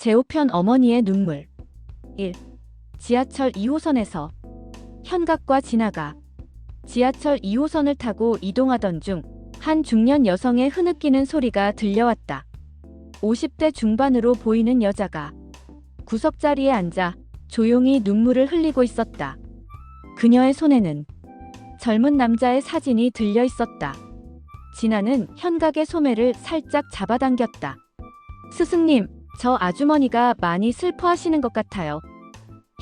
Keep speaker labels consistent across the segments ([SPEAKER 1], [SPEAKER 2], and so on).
[SPEAKER 1] 제5편 어머니의 눈물 1. 지하철 2호선에서 현각과 진아가 지하철 2호선을 타고 이동하던 중 한 중년 여성의 흐느끼는 소리가 들려왔다. 50대 중반으로 보이는 여자가 구석자리에 앉아 조용히 눈물을 흘리고 있었다. 그녀의 손에는 젊은 남자의 사진이 들려 있었다. 진아는 현각의 소매를 살짝 잡아당겼다. 스승님, 저 아주머니가 많이 슬퍼하시는 것 같아요.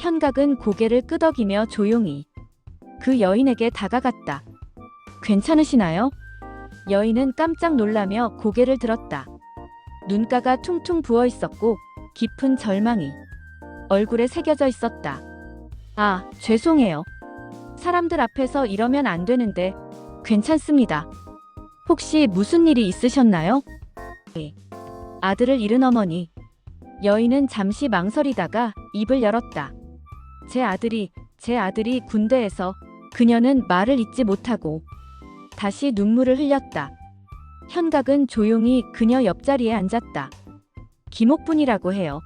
[SPEAKER 1] 현각은 고개를 끄덕이며 조용히 그 여인에게 다가갔다. 괜찮으시나요? 여인은 깜짝 놀라며 고개를 들었다. 눈가가 퉁퉁 부어 있었고 깊은 절망이 얼굴에 새겨져 있었다. 아, 죄송해요. 사람들 앞에서 이러면 안 되는데 괜찮습니다. 혹시 무슨 일이 있으셨나요? 네. 아들을 잃은 어머니. 여인은 잠시 망설이다가 입을 열었다. 제 아들이, 제 아들이 군대에서 그녀는 말을 잇지 못하고 다시 눈물을 흘렸다. 현각은 조용히 그녀 옆자리에 앉았다. 김옥분이라고 해요.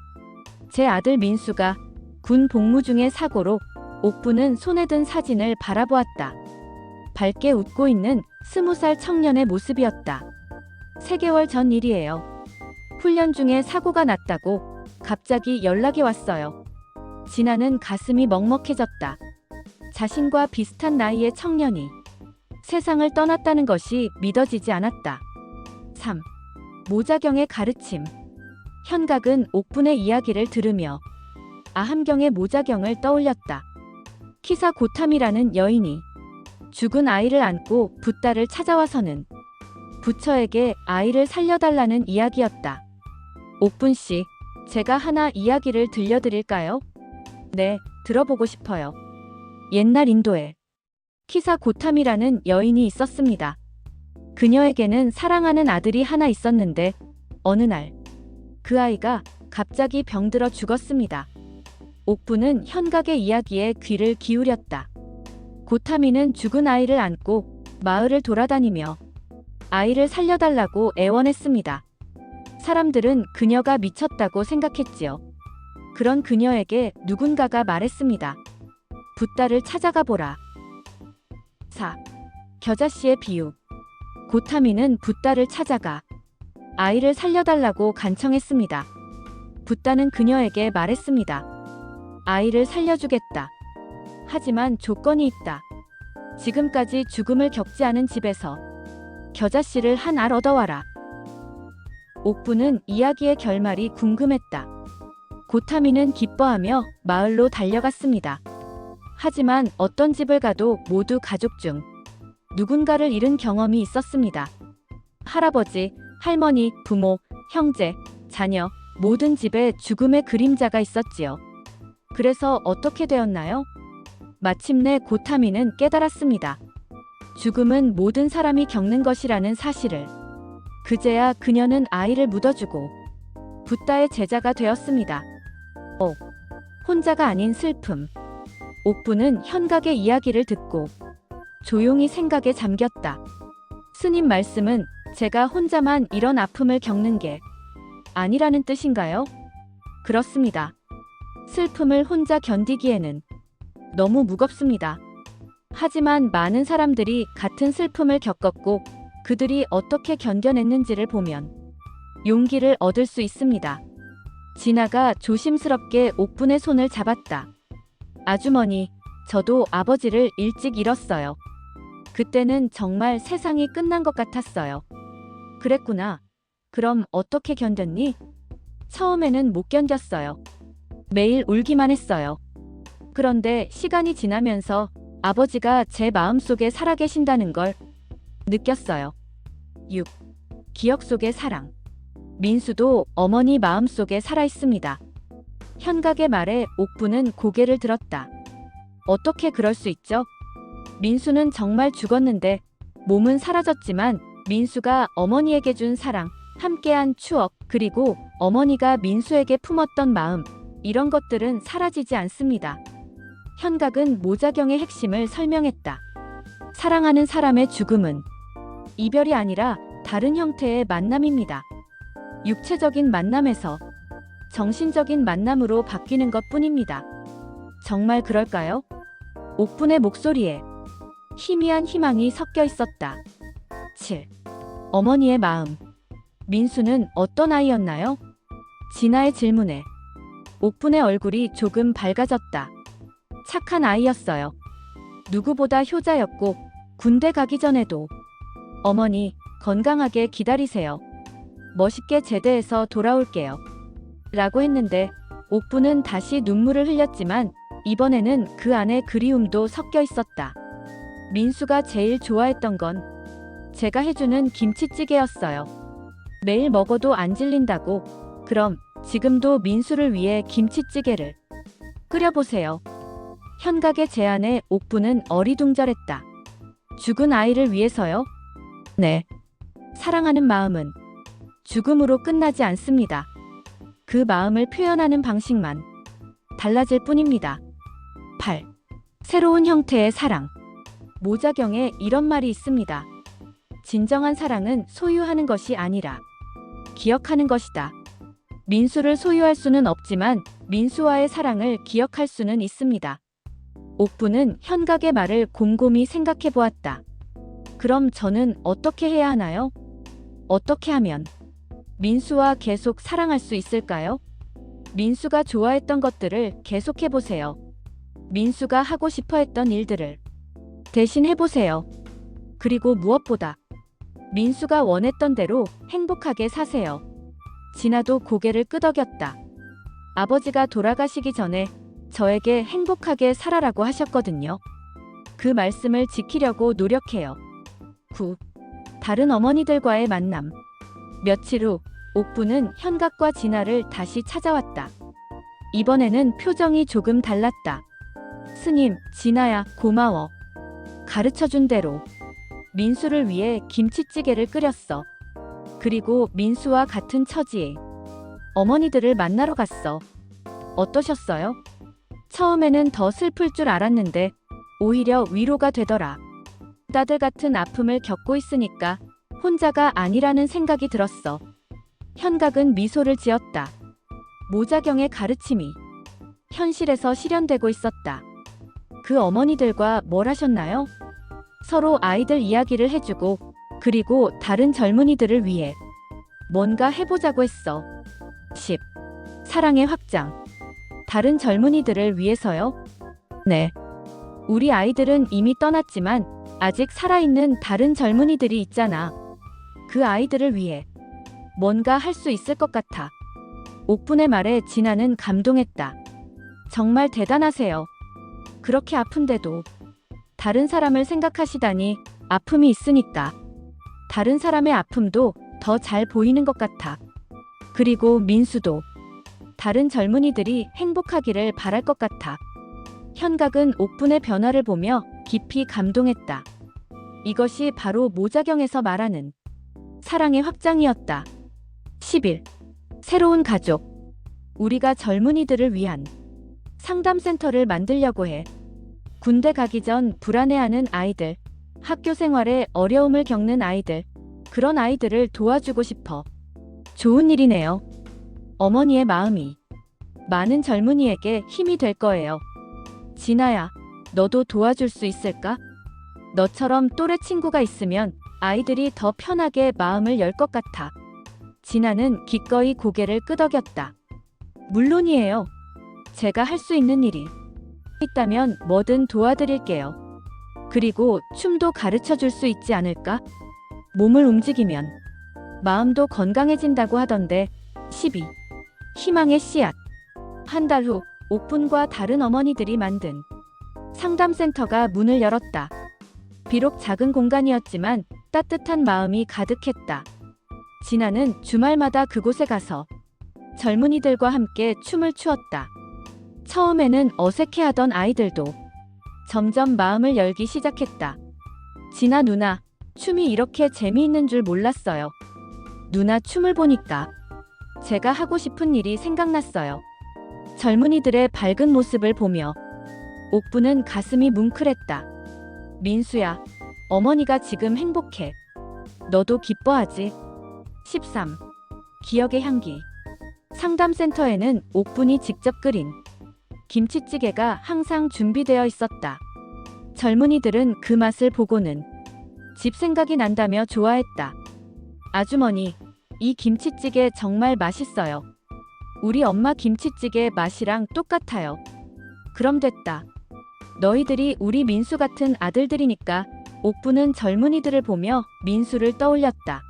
[SPEAKER 1] 제 아들 민수가 군 복무 중의 사고로 옥분은 손에 든 사진을 바라보았다. 밝게 웃고 있는 스무 살 청년의 모습이었다. 3개월 전 일이에요. 훈련 중에 사고가 났다고 갑자기 연락이 왔어요. 진아는 가슴이 먹먹해졌다. 자신과 비슷한 나이의 청년이 세상을 떠났다는 것이 믿어지지 않았다. 3. 모자경의 가르침. 현각은 옥분의 이야기를 들으며 아함경의 모자경을 떠올렸다. 키사 고탐이라는 여인이 죽은 아이를 안고 붓다를 찾아와서는 부처에게 아이를 살려달라는 이야기였다. 옥분 씨, 제가 하나 이야기를 들려드릴까요? 네, 들어보고 싶어요. 옛날 인도에 키사 고탐이라는 여인이 있었습니다. 그녀에게는 사랑하는 아들이 하나 있었는데 어느 날 그 아이가 갑자기 병들어 죽었습니다. 옥부는 현각의 이야기에 귀를 기울였다. 고타미는 죽은 아이를 안고 마을을 돌아다니며 아이를 살려달라고 애원했습니다. 사람들은 그녀가 미쳤다고 생각했지요. 그런 그녀에게 누군가가 말했습니다. 붓다를 찾아가 보라. 4. 겨자씨의 비유. 고타미는 붓다를 찾아가 아이를 살려달라고 간청했습니다. 붓다는 그녀에게 말했습니다. 아이를 살려주겠다. 하지만 조건이 있다. 지금까지 죽음을 겪지 않은 집에서 겨자씨를 한 알 얻어와라. 옥부는 이야기의 결말이 궁금했다. 고타미는 기뻐하며 마을로 달려갔습니다. 하지만 어떤 집을 가도 모두 가족 중 누군가를 잃은 경험이 있었습니다. 할아버지, 할머니, 부모, 형제, 자녀, 모든 집에 죽음의 그림자가 있었지요. 그래서 어떻게 되었나요? 마침내 고타미는 깨달았습니다. 죽음은 모든 사람이 겪는 것이라는 사실을. 그제야 그녀는 아이를 묻어주고 붓다의 제자가 되었습니다. 어, 혼자가 아닌 슬픔. 옥부는 현각의 이야기를 듣고 조용히 생각에 잠겼다. 스님 말씀은 제가 혼자만 이런 아픔을 겪는 게 아니라는 뜻인가요? 그렇습니다. 슬픔을 혼자 견디기에는 너무 무겁습니다. 하지만 많은 사람들이 같은 슬픔을 겪었고 그들이 어떻게 견뎌냈는지를 보면 용기를 얻을 수 있습니다. 진아가 조심스럽게 옥분의 손을 잡았다. 아주머니, 저도 아버지를 일찍 잃었어요. 그때는 정말 세상이 끝난 것 같았어요. 그랬구나. 그럼 어떻게 견뎠니? 처음에는 못 견뎠어요. 매일 울기만 했어요. 그런데 시간이 지나면서 아버지가 제 마음속에 살아계신다는 걸 느꼈어요. 6. 기억 속의 사랑. 민수도 어머니 마음 속에 살아 있습니다. 현각의 말에 옥부는 고개를 들었다. 어떻게 그럴 수 있죠? 민수는 정말 죽었는데 몸은 사라졌지만 민수가 어머니에게 준 사랑, 함께한 추억, 그리고 어머니가 민수에게 품었던 마음, 이런 것들은 사라지지 않습니다. 현각은 모자경의 핵심을 설명했다. 사랑하는 사람의 죽음은 이별이 아니라 다른 형태의 만남입니다. 육체적인 만남에서 정신적인 만남으로 바뀌는 것 뿐입니다. 정말 그럴까요? 옥분의 목소리에 희미한 희망이 섞여 있었다. 7. 어머니의 마음. 민수는 어떤 아이였나요? 진아의 질문에 옥분의 얼굴이 조금 밝아졌다. 착한 아이였어요. 누구보다 효자였고 군대 가기 전에도 어머니 건강하게 기다리세요. 멋있게 제대해서 돌아올게요. 라고 했는데 옥부는 다시 눈물을 흘렸지만 이번에는 그 안에 그리움도 섞여 있었다. 민수가 제일 좋아했던 건 제가 해주는 김치찌개였어요. 매일 먹어도 안 질린다고. 그럼 지금도 민수를 위해 김치찌개를 끓여보세요. 현각의 제안에 옥부는 어리둥절했다. 죽은 아이를 위해서요? 네. 사랑하는 마음은 죽음으로 끝나지 않습니다. 그 마음을 표현하는 방식만 달라질 뿐입니다. 8. 새로운 형태의 사랑. 모자경에 이런 말이 있습니다. 진정한 사랑은 소유하는 것이 아니라 기억하는 것이다. 민수를 소유할 수는 없지만 민수와의 사랑을 기억할 수는 있습니다. 옥부는 현각의 말을 곰곰이 생각해 보았다. 그럼 저는 어떻게 해야 하나요? 어떻게 하면 민수와 계속 사랑할 수 있을까요? 민수가 좋아했던 것들을 계속 해 보세요. 민수가 하고 싶어 했던 일들을 대신 해보세요. 그리고 무엇보다 민수가 원했던 대로 행복하게 사세요. 진아도 고개를 끄덕였다. 아버지가 돌아가시기 전에 저에게 행복하게 살아라고 하셨거든요. 그 말씀을 지키려고 노력해요. 9. 다른 어머니들과의 만남. 며칠 후 옥부는 현각과 진아를 다시 찾아왔다. 이번에는 표정이 조금 달랐다. 스님, 진아야, 고마워. 가르쳐준 대로 민수를 위해 김치찌개를 끓였어. 그리고 민수와 같은 처지에 어머니들을 만나러 갔어. 어떠셨어요? 처음에는 더 슬플 줄 알았는데 오히려 위로가 되더라. 나들 같은 아픔을 겪고 있으니까 혼자가 아니라는 생각이 들었어. 현각은 미소를 지었다. 모자경의 가르침이 현실에서 실현되고 있었다. 그 어머니들과 뭘 하셨나요? 서로 아이들 이야기를 해주고 그리고 다른 젊은이들을 위해 뭔가 해보자고 했어. 10. 사랑의 확장. 다른 젊은이들을 위해서요? 네. 우리 아이들은 이미 떠났지만 아직 살아있는 다른 젊은이들이 있잖아. 그 아이들을 위해 뭔가 할 수 있을 것 같아. 옥분의 말에 진아는 감동했다. 정말 대단하세요. 그렇게 아픈데도 다른 사람을 생각하시다니 아픔이 있으니까 다른 사람의 아픔도 더 잘 보이는 것 같아. 그리고 민수도 다른 젊은이들이 행복하기를 바랄 것 같아. 현각은 옥분의 변화를 보며 깊이 감동했다. 이것이 바로 모자경에서 말하는 사랑의 확장이었다. 10일. 새로운 가족. 우리가 젊은이들을 위한 상담센터를 만들려고 해. 군대 가기 전 불안해하는 아이들, 학교 생활에 어려움을 겪는 아이들, 그런 아이들을 도와주고 싶어. 좋은 일이네요. 어머니의 마음이 많은 젊은이에게 힘이 될 거예요. 진아야, 너도 도와줄 수 있을까? 너처럼 또래 친구가 있으면 아이들이 더 편하게 마음을 열 것 같아. 진아는 기꺼이 고개를 끄덕였다. 물론이에요. 제가 할 수 있는 일이 있다면 뭐든 도와드릴게요. 그리고 춤도 가르쳐 줄 수 있지 않을까? 몸을 움직이면 마음도 건강해진다고 하던데 12. 희망의 씨앗. 한 달 후 옥분과 다른 어머니들이 만든 상담센터가 문을 열었다. 비록 작은 공간이었지만 따뜻한 마음이 가득했다. 진아는 주말마다 그곳에 가서 젊은이들과 함께 춤을 추었다. 처음에는 어색해하던 아이들도 점점 마음을 열기 시작했다. 진아 누나, 춤이 이렇게 재미있는 줄 몰랐어요. 누나 춤을 보니까 제가 하고 싶은 일이 생각났어요. 젊은이들의 밝은 모습을 보며 옥부는 가슴이 뭉클했다. 민수야, 어머니가 지금 행복해. 너도 기뻐하지? 13. 기억의 향기. 상담센터에는 옥분이 직접 끓인 김치찌개가 항상 준비되어 있었다. 젊은이들은 그 맛을 보고는 집 생각이 난다며 좋아했다. 아주머니, 이 김치찌개 정말 맛있어요. 우리 엄마 김치찌개 맛이랑 똑같아요. 그럼 됐다. 너희들이 우리 민수 같은 아들들이니까 옥부는 젊은이들을 보며 민수를 떠올렸다.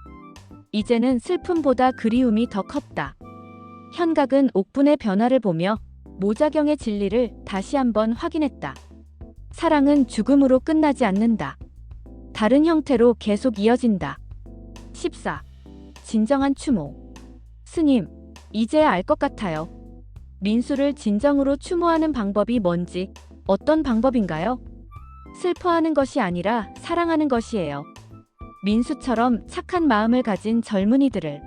[SPEAKER 1] 이제는 슬픔보다 그리움이 더 컸다. 현각은 옥분의 변화를 보며 모자경의 진리를 다시 한번 확인했다. 사랑은 죽음으로 끝나지 않는다. 다른 형태로 계속 이어진다. 14. 진정한 추모. 스님, 이제 알것 같아요. 민수를 진정으로 추모하는 방법이 뭔지, 어떤 방법인가요? 슬퍼하는 것이 아니라 사랑하는 것이에요. 민수처럼 착한 마음을 가진 젊은이들을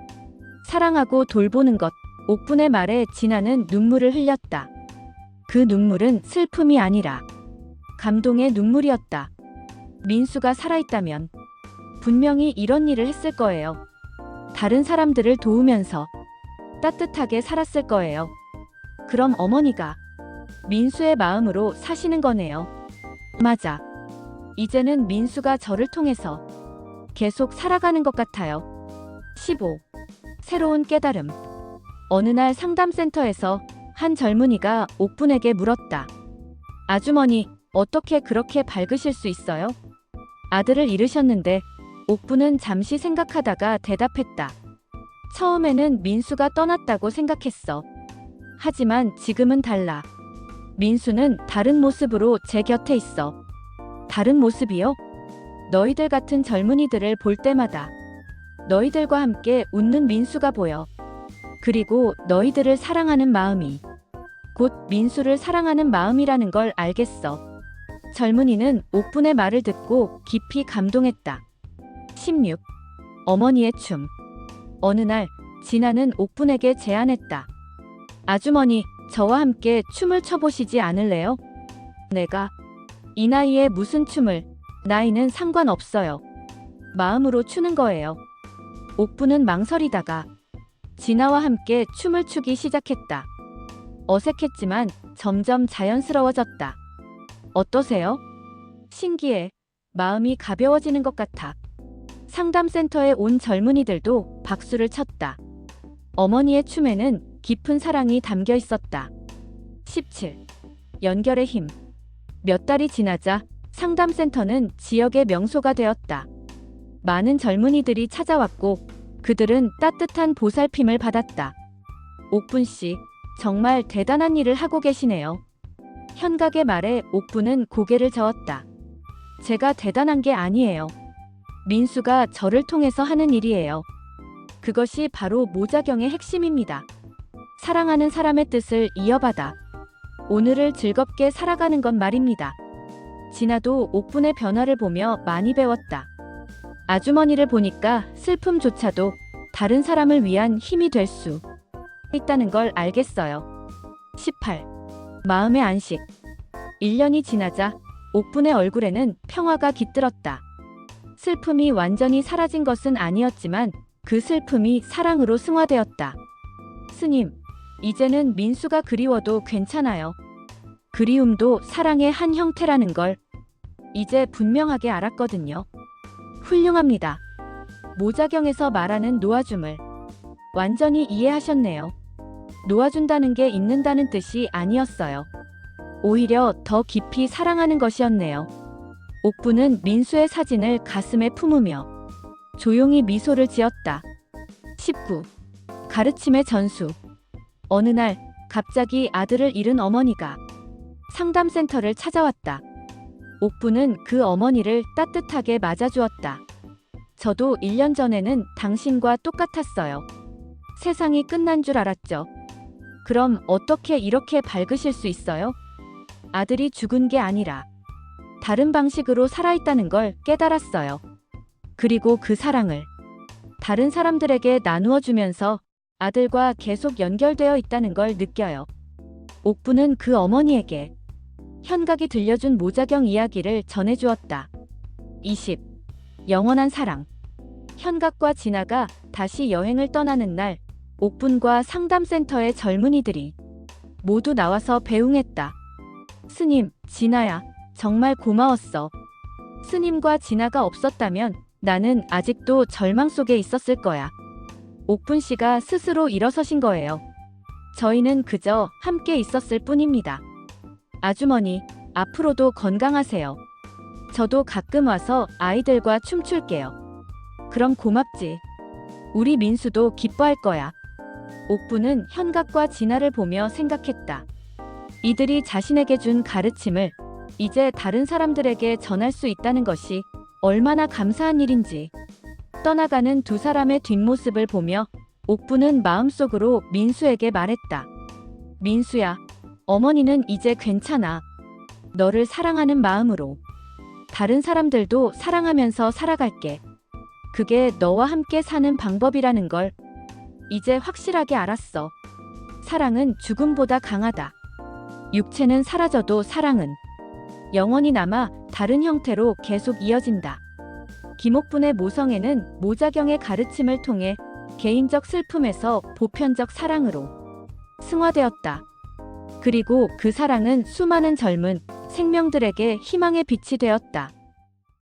[SPEAKER 1] 사랑하고 돌보는 것. 옥분의 말에 진아는 눈물을 흘렸다. 그 눈물은 슬픔이 아니라 감동의 눈물이었다. 민수가 살아있다면 분명히 이런 일을 했을 거예요. 다른 사람들을 도우면서 따뜻하게 살았을 거예요. 그럼 어머니가 민수의 마음으로 사시는 거네요. 맞아. 이제는 민수가 저를 통해서 계속 살아가는 것 같아요. 15. 새로운 깨달음. 어느 날 상담센터에서 한 젊은이가 옥분에게 물었다. 아주머니, 어떻게 그렇게 밝으실 수 있어요? 아들을 잃으셨는데 옥분은 잠시 생각하다가 대답했다. 처음에는 민수가 떠났다고 생각했어. 하지만 지금은 달라. 민수는 다른 모습으로 제 곁에 있어. 다른 모습이요? 너희들 같은 젊은이들을 볼 때마다 너희들과 함께 웃는 민수가 보여. 그리고 너희들을 사랑하는 마음이 곧 민수를 사랑하는 마음이라는 걸 알겠어. 젊은이는 옥분의 말을 듣고 깊이 감동했다. 16. 어머니의 춤. 어느 날 진아는 옥분에게 제안했다. 아주머니, 저와 함께 춤을 춰보시지 않을래요? 내가 이 나이에 무슨 춤을, 나이는 상관없어요. 마음으로 추는 거예요. 옥분은 망설이다가 진아와 함께 춤을 추기 시작했다. 어색했지만 점점 자연스러워졌다. 어떠세요? 신기해. 마음이 가벼워지는 것 같아. 상담센터에 온 젊은이들도 박수를 쳤다. 어머니의 춤에는 깊은 사랑이 담겨 있었다. 17. 연결의 힘. 몇 달이 지나자 상담센터는 지역의 명소가 되었다. 많은 젊은이들이 찾아왔고 그들은 따뜻한 보살핌을 받았다. 옥분 씨, 정말 대단한 일을 하고 계시네요. 현각의 말에 옥분은 고개를 저었다. 제가 대단한 게 아니에요. 민수가 저를 통해서 하는 일이에요. 그것이 바로 모자경의 핵심입니다. 사랑하는 사람의 뜻을 이어받아 오늘을 즐겁게 살아가는 것 말입니다. 진아도 옥분의 변화를 보며 많이 배웠다. 아주머니를 보니까 슬픔조차도 다른 사람을 위한 힘이 될 수 있다는 걸 알겠어요. 18. 마음의 안식. 1년이 지나자 옥분의 얼굴에는 평화가 깃들었다. 슬픔이 완전히 사라진 것은 아니었지만 그 슬픔이 사랑으로 승화되었다. 스님, 이제는 민수가 그리워도 괜찮아요. 그리움도 사랑의 한 형태라는 걸 이제 분명하게 알았거든요. 훌륭합니다. 모자경에서 말하는 놓아줌을 완전히 이해하셨네요. 놓아준다는 게 잊는다는 뜻이 아니었어요. 오히려 더 깊이 사랑하는 것이었네요. 옥부는 민수의 사진을 가슴에 품으며 조용히 미소를 지었다. 19. 가르침의 전수. 어느 날 갑자기 아들을 잃은 어머니가 상담센터를 찾아왔다. 옥부는 그 어머니를 따뜻하게 맞아주었다. 저도 1년 전에는 당신과 똑같았어요. 세상이 끝난 줄 알았죠. 그럼 어떻게 이렇게 밝으실 수 있어요? 아들이 죽은 게 아니라 다른 방식으로 살아있다는 걸 깨달았어요. 그리고 그 사랑을 다른 사람들에게 나누어 주면서 아들과 계속 연결되어 있다는 걸 느껴요. 옥부는 그 어머니에게 현각이 들려준 모자경 이야기를 전해주었다. 20. 영원한 사랑. 현각과 진아가 다시 여행을 떠나는 날, 옥분과 상담센터의 젊은이들이 모두 나와서 배웅했다. 스님, 진아야, 정말 고마웠어. 스님과 진아가 없었다면 나는 아직도 절망 속에 있었을 거야. 옥분 씨가 스스로 일어서신 거예요. 저희는 그저 함께 있었을 뿐입니다. 아주머니, 앞으로도 건강하세요. 저도 가끔 와서 아이들과 춤출게요. 그럼 고맙지. 우리 민수도 기뻐할 거야. 옥부는 현각과 진아를 보며 생각했다. 이들이 자신에게 준 가르침을 이제 다른 사람들에게 전할 수 있다는 것이 얼마나 감사한 일인지. 떠나가는 두 사람의 뒷모습을 보며 옥부는 마음속으로 민수에게 말했다. 민수야, 어머니는 이제 괜찮아. 너를 사랑하는 마음으로. 다른 사람들도 사랑하면서 살아갈게. 그게 너와 함께 사는 방법이라는 걸 이제 확실하게 알았어. 사랑은 죽음보다 강하다. 육체는 사라져도 사랑은 영원히 남아 다른 형태로 계속 이어진다. 김옥분의 모성애는 모자경의 가르침을 통해 개인적 슬픔에서 보편적 사랑으로 승화되었다. 그리고 그 사랑은 수많은 젊은 생명들에게 희망의 빛이 되었다.